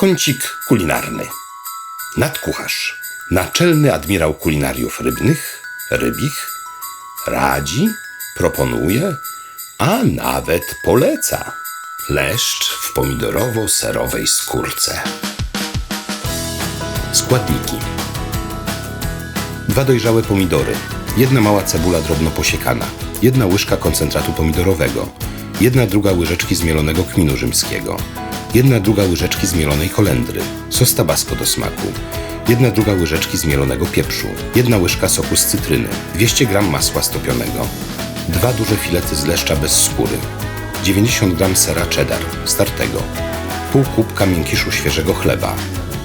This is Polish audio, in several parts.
Kącik kulinarny. Nadkucharz. Naczelny admirał kulinariów rybnych, rybich, radzi, proponuje, a nawet poleca. Leszcz w pomidorowo-serowej skórce. Składniki. Dwa dojrzałe pomidory, jedna mała cebula drobno posiekana, jedna łyżka koncentratu pomidorowego, jedna druga łyżeczki zmielonego kminu rzymskiego, jedna druga łyżeczki zmielonej kolendry, sos tabasco do smaku, jedna druga łyżeczki zmielonego pieprzu, jedna łyżka soku z cytryny, 200 g masła stopionego, dwa duże filety z leszcza bez skóry, 90 g sera cheddar startego, pół kubka miękiszu świeżego chleba,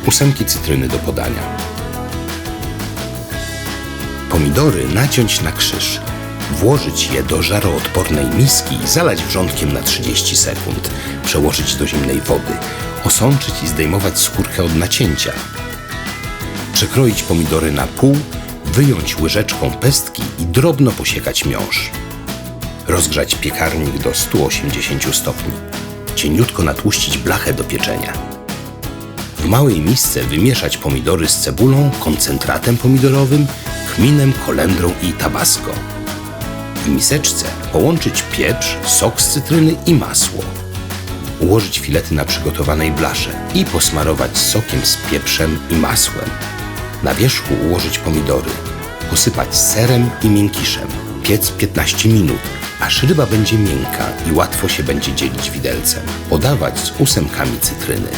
ósemki cytryny do podania. Pomidory naciąć na krzyż. Włożyć je do żaroodpornej miski i zalać wrzątkiem na 30 sekund. Przełożyć do zimnej wody. Osączyć i zdejmować skórkę od nacięcia. Przekroić pomidory na pół, wyjąć łyżeczką pestki i drobno posiekać miąższ. Rozgrzać piekarnik do 180 stopni. Cieniutko natłuścić blachę do pieczenia. W małej misce wymieszać pomidory z cebulą, koncentratem pomidorowym, kminem, kolendrą i tabasco. W miseczce połączyć pieprz, sok z cytryny i masło. Ułożyć filety na przygotowanej blasze i posmarować sokiem z pieprzem i masłem. Na wierzchu ułożyć pomidory. Posypać serem i miękiszem. Piec 15 minut, aż ryba będzie miękka i łatwo się będzie dzielić widelcem. Podawać z ósemkami cytryny.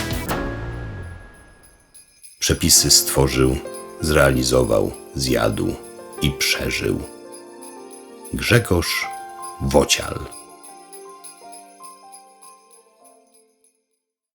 Przepisy stworzył, zrealizował, zjadł i przeżył. Grzegorz Wocial.